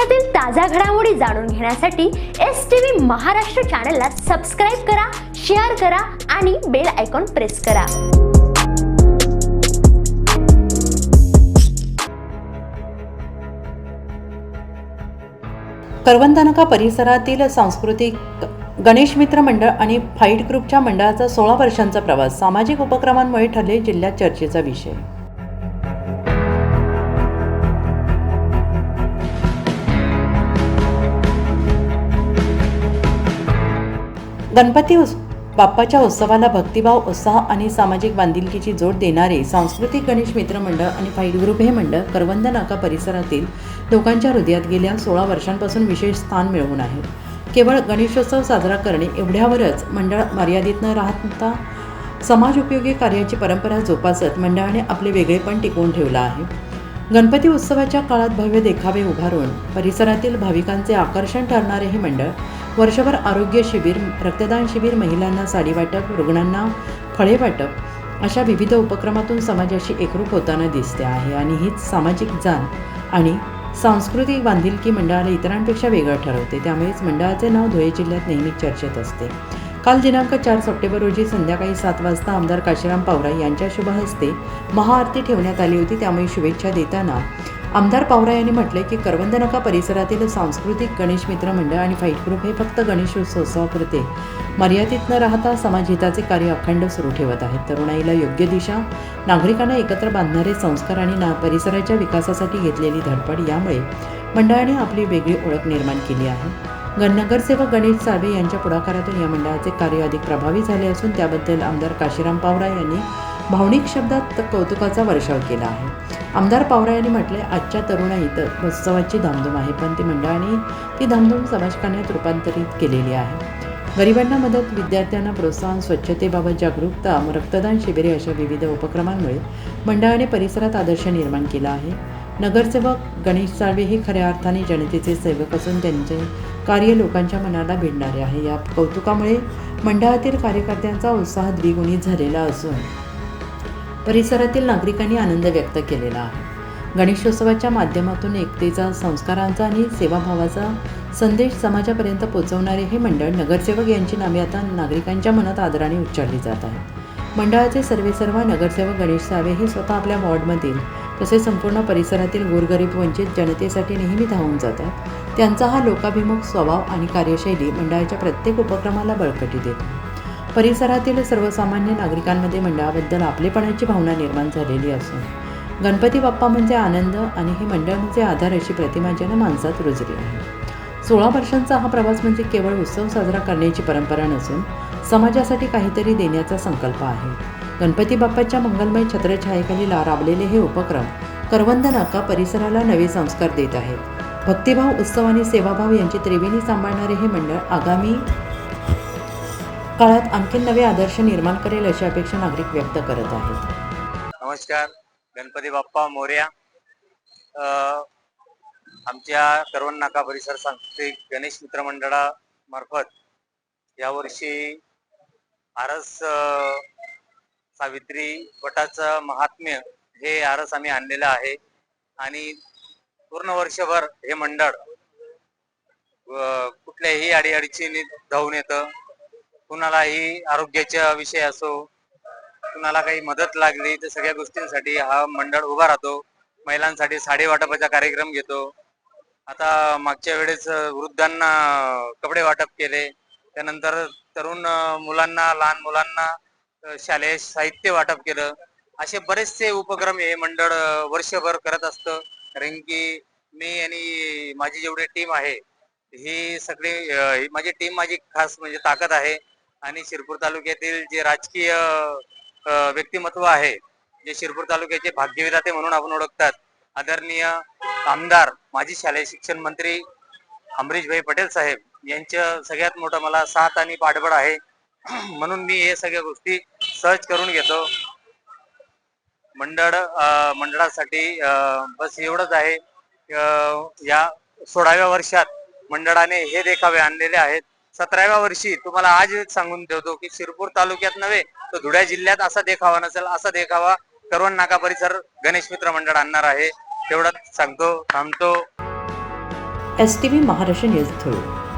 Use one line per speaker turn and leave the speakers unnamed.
देशातील ताज्या घडामोडी जाणून घेण्यासाठी एस टी व्ही महाराष्ट्र चॅनलला सबस्क्राईब करा शेअर करा आणि बेल आयकॉन प्रेस करा.
करवंदनका परिसरातील सांस्कृतिक गणेश मित्र मंडळ आणि फाईट ग्रुपच्या मंडळाचा सोळा वर्षांचा प्रवास सामाजिक उपक्रमांमुळे ठरले जिल्ह्यात चर्चेचा विषय. गणपती उस बाप्पाच्या उत्सवाला भक्तिभाव उत्साह आणि सामाजिक बांधिलकीची जोड देणारे सांस्कृतिक गणेश मित्र मंडळ आणि फाईट ग्रुप हे मंडळ करवंद नाका परिसरातील लोकांच्या हृदयात गेल्या सोळा वर्षांपासून विशेष स्थान मिळवून आहे. केवळ गणेशोत्सव साजरा करणे एवढ्यावरच मंडळ मर्यादित न राहता समाज उपयोगी कार्याची परंपरा जोपासत मंडळाने आपले वेगळेपण टिकवून ठेवलं आहे. गणपती उत्सवाच्या काळात भव्य देखावे उभारून परिसरातील भाविकांचे आकर्षण ठरणारे हे मंडळ वर्षभर आरोग्य शिबिर रक्तदान शिबिर महिलांना साडी वाटप रुग्णांना फळे वाटप अशा विविध उपक्रमातून समाजाशी एकरूप होताना दिसते आहे आणि हीच सामाजिक जाण आणि सांस्कृतिक बांधिलकी मंडळाला इतरांपेक्षा वेगळं ठरवते. त्यामुळेच मंडळाचे नाव धुळे जिल्ह्यात नेहमी चर्चेत असते. काल दिनांक चार सप्टेंबर रोजी संध्याकाळी सात वाजता आमदार काशीराम पावरा यांच्या शुभ हस्ते महाआरती ठेवण्यात आली होती. त्यामुळे शुभेच्छा देताना आमदार पावरा यांनी म्हटले की करवंदनका परिसरातील सांस्कृतिक गणेश मित्र मंडळ आणि फाईट ग्रुप हे फक्त गणेशोत्सवापुरते मर्यादित न राहता समाजहिताचे कार्य अखंड सुरू ठेवत आहेत. तरुणाईला योग्य दिशा नागरिकांना एकत्र बांधणारे संस्कार आणि ना परिसराच्या विकासासाठी घेतलेली धडपड यामुळे मंडळाने आपली वेगळी ओळख निर्माण केली आहे. नगरसेवक गणेश साळवे यांच्या पुढाकारातून या मंडळाचे कार्य अधिक प्रभावी झाले असून त्याबद्दल आमदार काशीराम पावरा यांनी भावनिक शब्दात कौतुकाचा वर्षाव केला आहे. आमदार पावरा यांनी म्हटले आजच्या तरुणाईत उत्सवाची धामधूम आहे. पण ती मंडळाने ती धामधूम समाजकार्यात रूपांतरित केलेली आहे. गरिबांना मदत विद्यार्थ्यांना प्रोत्साहन स्वच्छतेबाबत जागरूकता रक्तदान शिबिरे अशा विविध उपक्रमांमुळे मंडळाने परिसरात आदर्श निर्माण केला आहे. नगरसेवक गणेश साळवे हे खऱ्या अर्थाने जनतेचे सेवक असून त्यांचे कार्य लोकांच्या मनाला भिडणारे आहे. या कौतुकामुळे मंडळातील कार्यकर्त्यांचा उत्साह द्विगुणित झालेला असून परिसरातील नागरिकांनी आनंद व्यक्त केलेला आहे. गणेशोत्सवाच्या माध्यमातून एकतेचा संस्कारांचा आणि सेवाभावाचा संदेश समाजापर्यंत पोहोचवणारे हे मंडळ नगरसेवक यांची नावे आता नागरिकांच्या मनात आदराने उच्चारली जात आहेत. मंडळाचे सर्वेसर्वा नगरसेवक गणेश सावे हे स्वतः आपल्या वॉर्डमधील तसेच संपूर्ण परिसरातील गोरगरीब वंचित जनतेसाठी नेहमी धावून जातात. त्यांचा हा लोकाभिमुख स्वभाव आणि कार्यशैली मंडळाच्या प्रत्येक उपक्रमाला बळकटी देते परिसरातील सर्वसामान्य नागरिकांमध्ये मंडळाबद्दल आपलेपणाची भावना निर्माण झालेली असून गणपती बाप्पा म्हणजे आनंद आणि हे मंडळ म्हणजे आधार अशी प्रतिमा जनमानसात रुजली आहे. सोळा वर्षांचा हा प्रवास म्हणजे केवळ उत्सव साजरा करण्याची परंपरा नसून समाजासाठी काहीतरी देण्याचा संकल्प आहे. गणपती बाप्पाच्या मंगलमय छत्रछायेखाली ला राबलेले हे उपक्रम करवंद नाका परिसराला नवे संस्कार देत आहेत. भक्तिभाव उत्सव आणि सेवाभाव यांची त्रिवेणी सांभाळणारे हे मंडळ आगामी काळात आणखी नवे आदर्श निर्माण करेल अशी अपेक्षा नागरिक व्यक्त करत आहेत.
नमस्कार गणपती बाप्पा मोर्या आमच्या करवण नाका परिसर सांस्कृतिक गणेश मित्र मंडळामार्फत यावर्षी आरस सावित्री वटाचं महात्म्य हे आरस आम्ही आणलेलं आहे आणि पूर्ण वर्षभर हे मंडळ कुठल्याही अडीअडचणी धावून येतं. कुणालाही आरोग्याच्या विषय असो कुणाला काही मदत लागली तर सगळ्या गोष्टींसाठी हा मंडळ उभा राहतो. महिलांसाठी साडी वाटपाचा कार्यक्रम घेतो. आता मागच्या वेळेस वृद्धांना कपडे वाटप केले. त्यानंतर तरुण मुलांना लहान मुलांना शालेय साहित्य वाटप केलं. असे बरेचसे उपक्रम हे मंडळ वर्षभर करत असतं. कारण की मी आणि माझी जेवढी टीम आहे ही सगळी ही माझी टीम माझी खास म्हणजे ताकद आहे. आणि शिरपूर तालुक्यातील जे राजकीय व्यक्तिमत्व आहे जे शिरपूर तालुक्याचे भाग्यविधाते म्हणून आपण ओळखतात आदरणीय आमदार माजी शालेय शिक्षण मंत्री अमरीशभाई पटेल साहेब यांचं सगळ्यात मोठं मला साथ आणि पाठबळ आहे. म्हणून मी हे सगळ्या गोष्टी सहज करून घेतो. मंडळ मंडळासाठी बस एवढंच आहे. या सोळाव्या वर्षात मंडळाने हे देखावे आणलेले आहेत. सतराव्या वर्षी तुम्हाला आज सांगून ठेवतो की शिरपूर तालुक्यात नव्हे तर धुळ्या जिल्ह्यात असा देखावा नसेल असा देखावा करवण नाका परिसर गणेश मित्र मंडळ आणणार आहे. तेवढंच सांगतो थांबतो.
S T V Maharashtra news थोडं